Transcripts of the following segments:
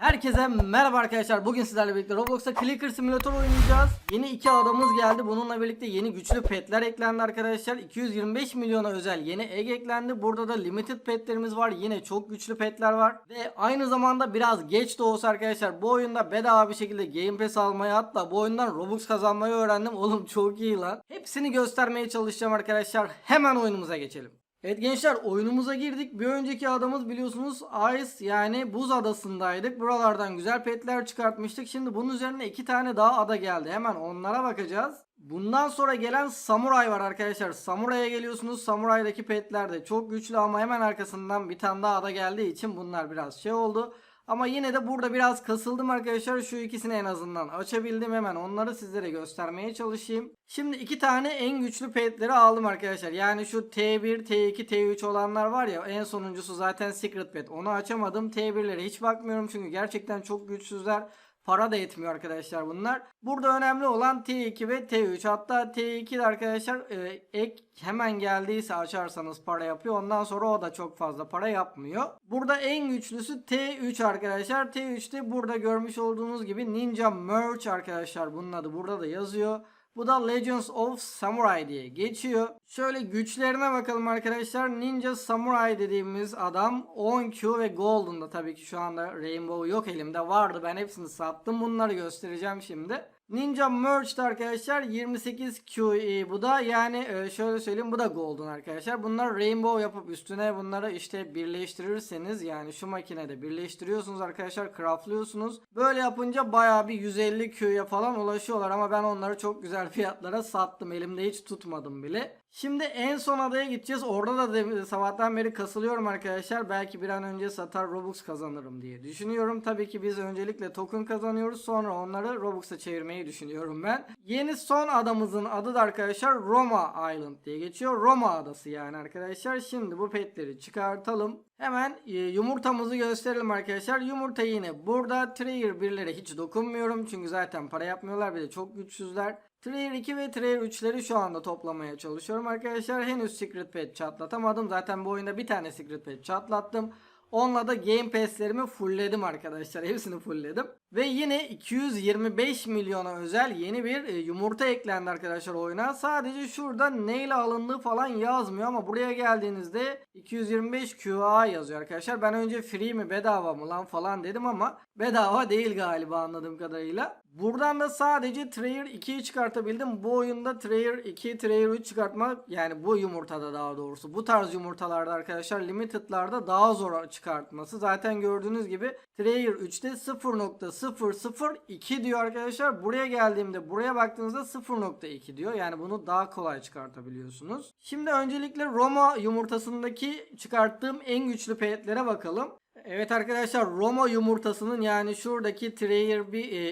Herkese merhaba arkadaşlar. Bugün sizlerle birlikte Roblox'ta Clicker Simulator oynayacağız. Yeni iki adamız geldi. Bununla birlikte yeni güçlü petler eklendi arkadaşlar. 225 milyona özel yeni egg eklendi. Burada da limited petlerimiz var. Yine çok güçlü petler var. Ve aynı zamanda biraz geç de olsa arkadaşlar bu oyunda bedava bir şekilde Game Pass almayı hatta bu oyundan Robux kazanmayı öğrendim. Oğlum çok iyi lan. Hepsini göstermeye çalışacağım arkadaşlar. Hemen oyunumuza geçelim. Evet gençler oyunumuza girdik. Bir önceki adamız biliyorsunuz Ice yani buz adasındaydık. Buralardan güzel petler çıkartmıştık. Şimdi bunun üzerine iki tane daha ada geldi. Hemen onlara bakacağız. Bundan sonra gelen Samuray var arkadaşlar. Samuray'a geliyorsunuz. Samuray'daki petler de çok güçlü ama hemen arkasından bir tane daha ada geldiği için bunlar biraz şey oldu. Ama yine de burada biraz kasıldım arkadaşlar. Şu ikisini en azından açabildim. Hemen onları sizlere göstermeye çalışayım. Şimdi iki tane en güçlü petleri aldım arkadaşlar. Yani şu T1, T2, T3 olanlar var ya en sonuncusu zaten Secret Pet. Onu açamadım. T1'lere hiç bakmıyorum çünkü gerçekten çok güçsüzler. Para da etmiyor arkadaşlar bunlar. Burada önemli olan T2 ve T3. Hatta T2 de arkadaşlar e, ek hemen geldiyse açarsanız para yapıyor. Ondan sonra o da çok fazla para yapmıyor. Burada en güçlüsü T3 arkadaşlar. T3'te burada görmüş olduğunuz gibi Ninja Merch arkadaşlar. Bunun adı burada da yazıyor. Bu da Legends of Samurai diye geçiyor. Şöyle güçlerine bakalım arkadaşlar. Ninja Samurai dediğimiz adam 10Q ve Golden'da tabii ki şu anda Rainbow yok elimde. Vardı ben hepsini sattım. Bunları göstereceğim şimdi. Ninja Merch'te arkadaşlar 28 QE bu da yani e, şöyle söyleyeyim bu da golden arkadaşlar. Bunlar rainbow yapıp üstüne bunları işte birleştirirseniz yani şu makinede birleştiriyorsunuz arkadaşlar craftlıyorsunuz. Böyle yapınca baya bir 150 Q'ya falan ulaşıyorlar ama ben onları çok güzel fiyatlara sattım. Elimde hiç tutmadım bile. Şimdi en son adaya gideceğiz. Orada da sabahtan beri kasılıyorum arkadaşlar. Belki bir an önce satar Robux kazanırım diye düşünüyorum. Tabii ki biz öncelikle token kazanıyoruz. Sonra onları Robux'a çevirmeyi düşünüyorum ben. Yeni son adamızın adı da arkadaşlar Roma Island diye geçiyor. Roma adası yani arkadaşlar. Şimdi bu petleri çıkartalım. Hemen e, yumurtamızı gösterelim arkadaşlar. Yumurta yine burada. Trigger 1'lere hiç dokunmuyorum. Çünkü zaten para yapmıyorlar. Bir de çok güçsüzler. Trayer 2 ve Trayer 3'leri şu anda toplamaya çalışıyorum arkadaşlar. Henüz Secret Pet çatlatamadım. Zaten bu oyunda bir tane Secret Pet çatlattım. Onunla da Game Pass'lerimi fullledim arkadaşlar. Hepsini fullledim. Ve yine 225 milyona özel yeni bir e, yumurta eklendi arkadaşlar oyuna. Sadece şurada neyle alındığı falan yazmıyor ama buraya geldiğinizde 225 QA yazıyor arkadaşlar. Ben önce free mi bedava mı lan falan dedim ama bedava değil galiba anladığım kadarıyla. Buradan da sadece Trayer 2'yi çıkartabildim. Bu oyunda Trayer 2, Trayer 3 çıkartmak yani bu yumurtada daha doğrusu. Bu tarz yumurtalarda arkadaşlar limited'larda daha zor çıkartması. Zaten gördüğünüz gibi Trayer 3'te 0.002 diyor arkadaşlar. Buraya geldiğimde buraya baktığınızda 0.2 diyor. Yani bunu daha kolay çıkartabiliyorsunuz. Şimdi öncelikle Roma yumurtasındaki çıkarttığım en güçlü petlere bakalım. Evet arkadaşlar Roma yumurtasının yani şuradaki Trayer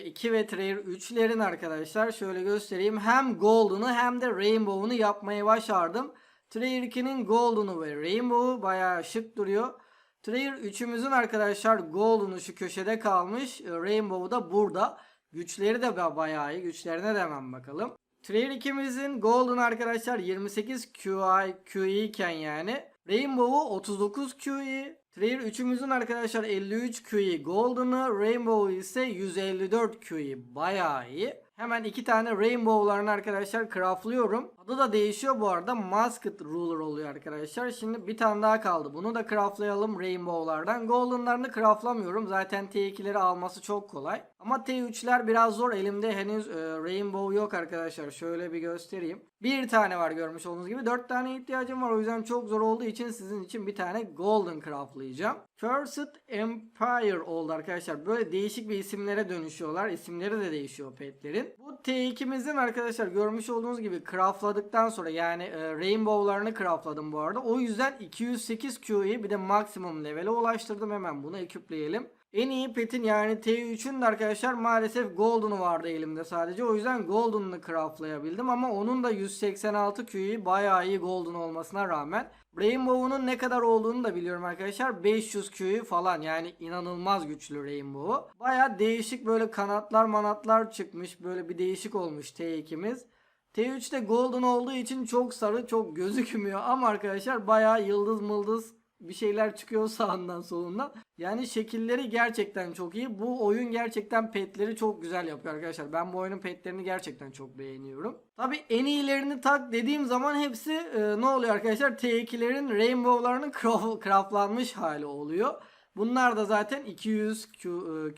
2 ve Trayer 3'lerin arkadaşlar şöyle göstereyim. Hem Golden'ı hem de Rainbow'unu yapmayı başardım. Trayer 2'nin Golden'ı ve Rainbow'u bayağı şık duruyor. Trayer 3'ümüzün arkadaşlar Golden'ı şu köşede kalmış. Rainbow'u da burada. Güçleri de ba- bayağı iyi. Güçlerine de hemen bakalım. Trayer 2'mizin Golden arkadaşlar 28 QI, QE iken yani. Rainbow'u 39 QE. Trayer 3'ümüzün arkadaşlar 53 QE Golden'ı. Rainbow ise 154 QE. Bayağı iyi. Hemen iki tane Rainbow'larını arkadaşlar craftlıyorum. Adı da değişiyor bu arada. Masked Ruler oluyor arkadaşlar. Şimdi bir tane daha kaldı. Bunu da craftlayalım Rainbow'lardan. Golden'larını craftlamıyorum. Zaten T2'leri alması çok kolay. Ama T3'ler biraz zor. Elimde henüz e, Rainbow yok arkadaşlar. Şöyle bir göstereyim. Bir tane var görmüş olduğunuz gibi. Dört tane ihtiyacım var. O yüzden çok zor olduğu için sizin için bir tane Golden craftlayacağım. Cursed Empire oldu arkadaşlar. Böyle değişik bir isimlere dönüşüyorlar. İsimleri de değişiyor petlerin. Bu T2'mizin arkadaşlar görmüş olduğunuz gibi craftladıktan sonra yani e, Rainbow'larını craftladım bu arada. O yüzden 208 Q'yi bir de maksimum level'e ulaştırdım. Hemen bunu ekipleyelim. En iyi petin yani T3'ün de arkadaşlar maalesef Golden'ı vardı elimde sadece. O yüzden Golden'ını craftlayabildim ama onun da 186 Q'yi bayağı iyi Golden olmasına rağmen. Rainbow'un ne kadar olduğunu da biliyorum arkadaşlar. 500 Q'yu falan yani inanılmaz güçlü Rainbow'u. Baya değişik böyle kanatlar manatlar çıkmış. Böyle bir değişik olmuş T2'miz. T3'te golden olduğu için çok sarı çok gözükmüyor ama arkadaşlar bayağı yıldız mıldız bir şeyler çıkıyor sağından solundan. Yani şekilleri gerçekten çok iyi. Bu oyun gerçekten petleri çok güzel yapıyor arkadaşlar. Ben bu oyunun petlerini gerçekten çok beğeniyorum. Tabi en iyilerini tak dediğim zaman hepsi e, ne oluyor arkadaşlar? T2'lerin Rainbow'larının craft- craftlanmış hali oluyor. Bunlar da zaten 200 Q,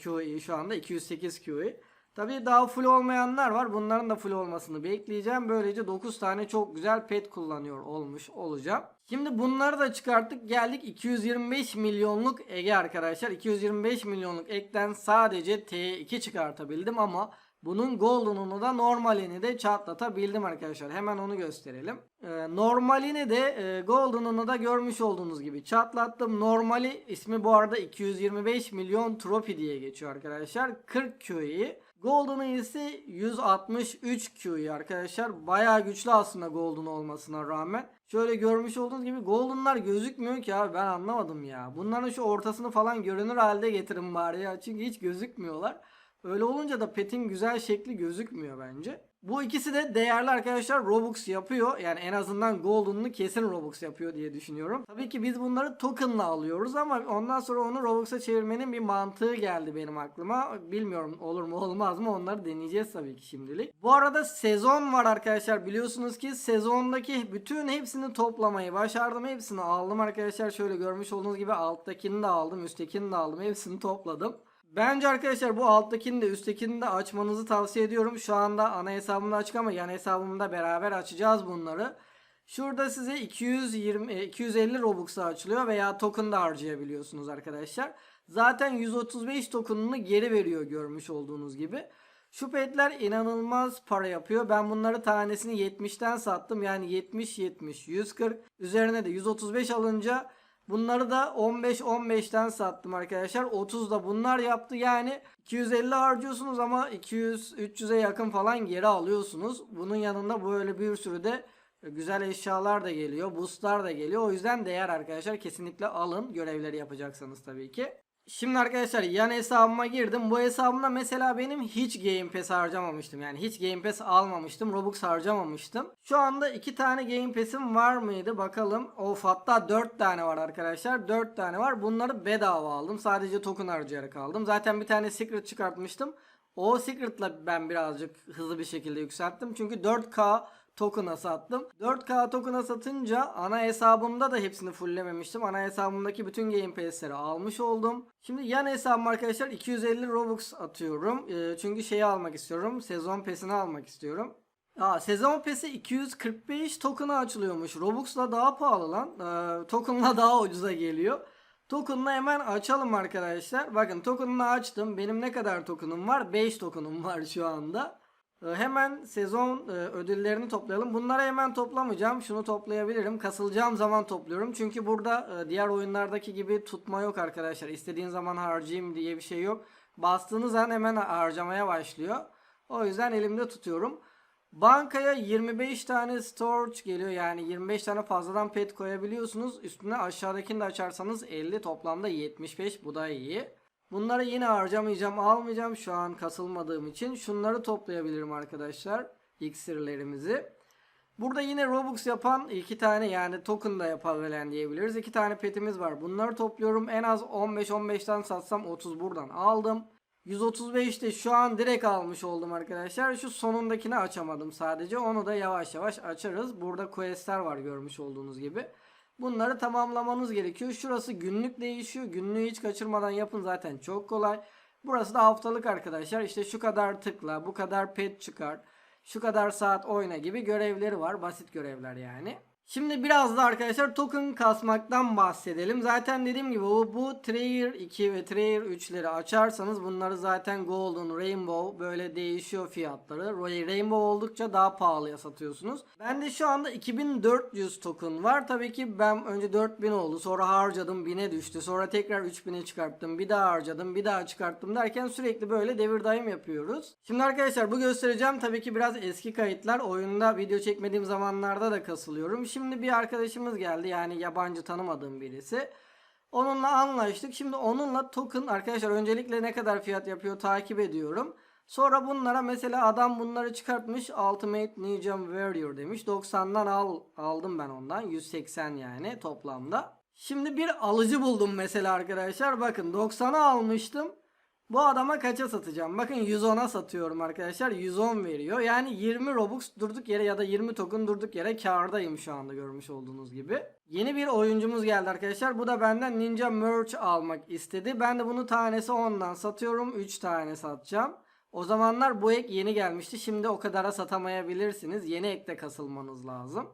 QE şu anda 208 QE. Tabii daha full olmayanlar var. Bunların da full olmasını bekleyeceğim. Böylece 9 tane çok güzel pet kullanıyor olmuş olacağım. Şimdi bunları da çıkarttık. Geldik 225 milyonluk Ege arkadaşlar. 225 milyonluk ekten sadece T2 çıkartabildim ama bunun golden'unu da normalini de çatlatabildim arkadaşlar. Hemen onu gösterelim. Ee, normalini de e, golden'ını da görmüş olduğunuz gibi çatlattım. Normali ismi bu arada 225 milyon trofi diye geçiyor arkadaşlar. 40 QE. Golden'ı ise 163 QE arkadaşlar. Bayağı güçlü aslında Golden olmasına rağmen. Şöyle görmüş olduğunuz gibi Golden'lar gözükmüyor ki abi ben anlamadım ya. Bunların şu ortasını falan görünür halde getirin bari ya. Çünkü hiç gözükmüyorlar. Öyle olunca da pet'in güzel şekli gözükmüyor bence. Bu ikisi de değerli arkadaşlar Robux yapıyor. Yani en azından Golden'ını kesin Robux yapıyor diye düşünüyorum. Tabii ki biz bunları token'la alıyoruz ama ondan sonra onu Robux'a çevirmenin bir mantığı geldi benim aklıma. Bilmiyorum olur mu olmaz mı onları deneyeceğiz tabii ki şimdilik. Bu arada sezon var arkadaşlar. Biliyorsunuz ki sezondaki bütün hepsini toplamayı başardım. Hepsini aldım arkadaşlar. Şöyle görmüş olduğunuz gibi alttakini de aldım, üsttekini de aldım. Hepsini topladım. Bence arkadaşlar bu alttakini de üsttekini de açmanızı tavsiye ediyorum. Şu anda ana hesabımda açık ama yan hesabımda beraber açacağız bunları. Şurada size 220 e, 250 Robux'a açılıyor veya token da harcayabiliyorsunuz arkadaşlar. Zaten 135 token'ını geri veriyor görmüş olduğunuz gibi. Şu petler inanılmaz para yapıyor. Ben bunları tanesini 70'ten sattım. Yani 70 70 140 üzerine de 135 alınca Bunları da 15-15'ten sattım arkadaşlar. 30 da bunlar yaptı. Yani 250 harcıyorsunuz ama 200-300'e yakın falan geri alıyorsunuz. Bunun yanında böyle bir sürü de güzel eşyalar da geliyor. Boostlar da geliyor. O yüzden değer arkadaşlar. Kesinlikle alın. Görevleri yapacaksanız tabii ki. Şimdi arkadaşlar yan hesabıma girdim. Bu hesabımda mesela benim hiç Game Pass harcamamıştım. Yani hiç Game Pass almamıştım. Robux harcamamıştım. Şu anda iki tane Game Pass'im var mıydı? Bakalım. Of hatta 4 tane var arkadaşlar. 4 tane var. Bunları bedava aldım. Sadece token harcayarak aldım. Zaten bir tane Secret çıkartmıştım. O Secret'la ben birazcık hızlı bir şekilde yükselttim. Çünkü 4K token'a sattım. 4K token'a satınca ana hesabımda da hepsini fulllememiştim. Ana hesabımdaki bütün Game Pass'leri almış oldum. Şimdi yan hesabım arkadaşlar 250 Robux atıyorum. Ee, çünkü şeyi almak istiyorum. Sezon Pass'ini almak istiyorum. Aa, sezon Pass'i 245 token'a açılıyormuş. Robux'la daha pahalı lan. Ee, token'la daha ucuza geliyor. Token'la hemen açalım arkadaşlar. Bakın token'la açtım. Benim ne kadar token'um var? 5 token'um var şu anda. Ee, Hemen sezon e, ödüllerini toplayalım. Bunları hemen toplamayacağım. Şunu toplayabilirim. Kasılacağım zaman topluyorum. Çünkü burada e, diğer oyunlardaki gibi tutma yok arkadaşlar. İstediğin zaman harcayayım diye bir şey yok. Bastığınız an hemen harcamaya başlıyor. O yüzden elimde tutuyorum. Bankaya 25 tane storage geliyor. Yani 25 tane fazladan pet koyabiliyorsunuz. Üstüne aşağıdakini de açarsanız 50 toplamda 75. Bu da iyi. Bunları yine harcamayacağım, almayacağım şu an kasılmadığım için. Şunları toplayabilirim arkadaşlar. İksirlerimizi. Burada yine Robux yapan iki tane yani token da yapabilen diyebiliriz. İki tane petimiz var. Bunları topluyorum. En az 15-15'ten satsam 30 buradan aldım. 135'te şu an direkt almış oldum arkadaşlar. Şu sonundakini açamadım sadece. Onu da yavaş yavaş açarız. Burada questler var görmüş olduğunuz gibi. Bunları tamamlamanız gerekiyor. Şurası günlük değişiyor. Günlüğü hiç kaçırmadan yapın zaten çok kolay. Burası da haftalık arkadaşlar. İşte şu kadar tıkla, bu kadar pet çıkar, şu kadar saat oyna gibi görevleri var. Basit görevler yani. Şimdi biraz da arkadaşlar token kasmaktan bahsedelim. Zaten dediğim gibi bu, bu Trayer 2 ve Trayer 3'leri açarsanız bunları zaten Golden, Rainbow böyle değişiyor fiyatları. Rainbow oldukça daha pahalıya satıyorsunuz. Bende şu anda 2400 token var. Tabii ki ben önce 4000 oldu. Sonra harcadım 1000'e düştü. Sonra tekrar 3000'e çıkarttım. Bir daha harcadım. Bir daha çıkarttım derken sürekli böyle devir daim yapıyoruz. Şimdi arkadaşlar bu göstereceğim tabii ki biraz eski kayıtlar. Oyunda video çekmediğim zamanlarda da kasılıyorum. Şimdi bir arkadaşımız geldi. Yani yabancı tanımadığım birisi. Onunla anlaştık. Şimdi onunla token arkadaşlar öncelikle ne kadar fiyat yapıyor takip ediyorum. Sonra bunlara mesela adam bunları çıkartmış. Ultimate Ninja Warrior demiş. 90'dan al, aldım ben ondan. 180 yani toplamda. Şimdi bir alıcı buldum mesela arkadaşlar. Bakın 90'a almıştım. Bu adama kaça satacağım? Bakın 110'a satıyorum arkadaşlar. 110 veriyor. Yani 20 Robux durduk yere ya da 20 token durduk yere kardayım şu anda görmüş olduğunuz gibi. Yeni bir oyuncumuz geldi arkadaşlar. Bu da benden Ninja Merch almak istedi. Ben de bunu tanesi 10'dan satıyorum. 3 tane satacağım. O zamanlar bu ek yeni gelmişti. Şimdi o kadara satamayabilirsiniz. Yeni ekte kasılmanız lazım.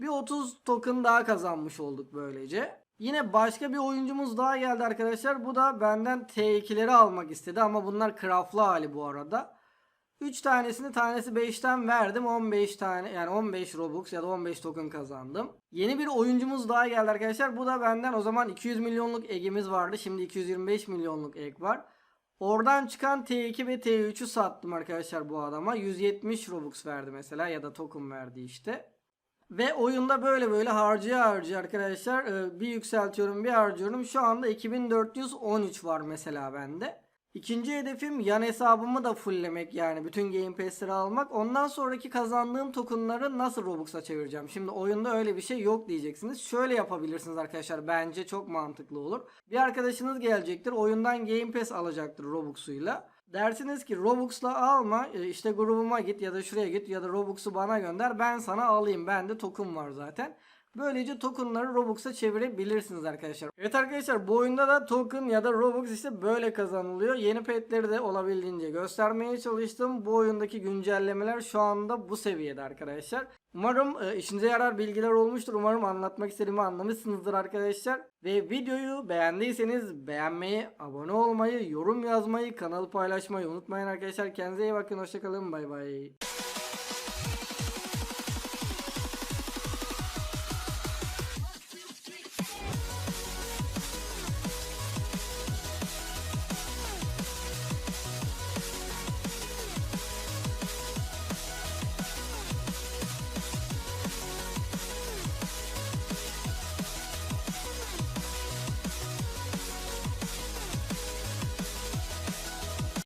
Bir 30 token daha kazanmış olduk böylece. Yine başka bir oyuncumuz daha geldi arkadaşlar. Bu da benden T2'leri almak istedi ama bunlar craftlı hali bu arada. 3 tanesini tanesi 5'ten verdim. 15 tane yani 15 Robux ya da 15 token kazandım. Yeni bir oyuncumuz daha geldi arkadaşlar. Bu da benden o zaman 200 milyonluk egimiz vardı. Şimdi 225 milyonluk ek var. Oradan çıkan T2 ve T3'ü sattım arkadaşlar bu adama. 170 Robux verdi mesela ya da token verdi işte. Ve oyunda böyle böyle harcaya harcaya arkadaşlar e, bir yükseltiyorum bir harcıyorum. Şu anda 2413 var mesela bende. İkinci hedefim yan hesabımı da fulllemek yani bütün Game Pass'leri almak. Ondan sonraki kazandığım tokenları nasıl Robux'a çevireceğim? Şimdi oyunda öyle bir şey yok diyeceksiniz. Şöyle yapabilirsiniz arkadaşlar bence çok mantıklı olur. Bir arkadaşınız gelecektir oyundan Game Pass alacaktır Robux'uyla. Dersiniz ki Robux'la alma e, işte grubuma git ya da şuraya git ya da Robux'u bana gönder ben sana alayım. Bende token var zaten. Böylece tokenları Robux'a çevirebilirsiniz arkadaşlar. Evet arkadaşlar bu oyunda da token ya da Robux işte böyle kazanılıyor. Yeni petleri de olabildiğince göstermeye çalıştım. Bu oyundaki güncellemeler şu anda bu seviyede arkadaşlar. Umarım e, işinize yarar bilgiler olmuştur. Umarım anlatmak istediğimi anlamışsınızdır arkadaşlar. Ve videoyu beğendiyseniz beğenmeyi, abone olmayı, yorum yazmayı, kanalı paylaşmayı unutmayın arkadaşlar. Kendinize iyi bakın. Hoşçakalın. Bay bay.